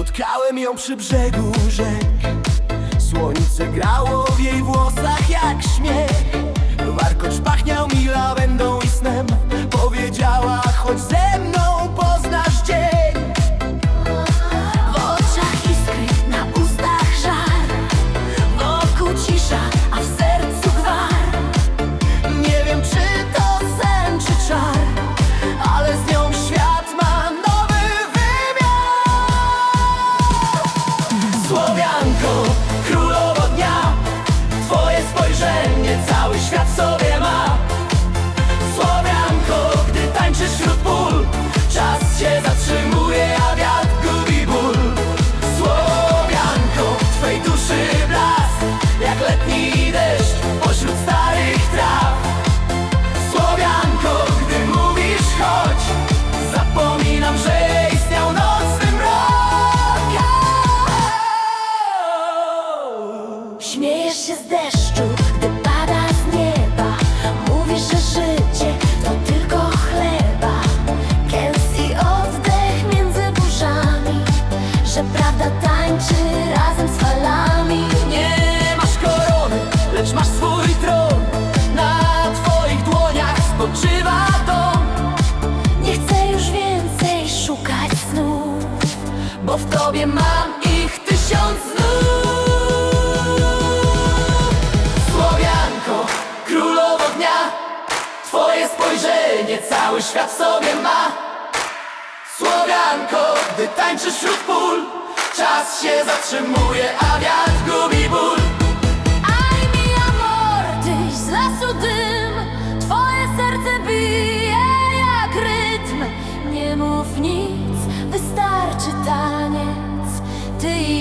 Spotkałem ją przy brzegu rzek. Słońce grało w jej włosach Śmiejesz się z deszczu, gdy pada z nieba. Mówisz, że życie to tylko chleba. Gęsty oddech między burzami Że prawda tańczy razem z falami. Nie masz korony, lecz masz swój tron. Na twoich dłoniach spoczywa dom. Nie chcę już więcej szukać snów Bo w tobie mam spojrzenie cały świat sobie ma. Słowianko, gdy tańczysz wśród pól Czas się zatrzymuje, a wiatr gubi ból. Aj mi amor, tyś z lasu dym. Twoje serce bije jak rytm. Nie mów nic, wystarczy taniec. Ty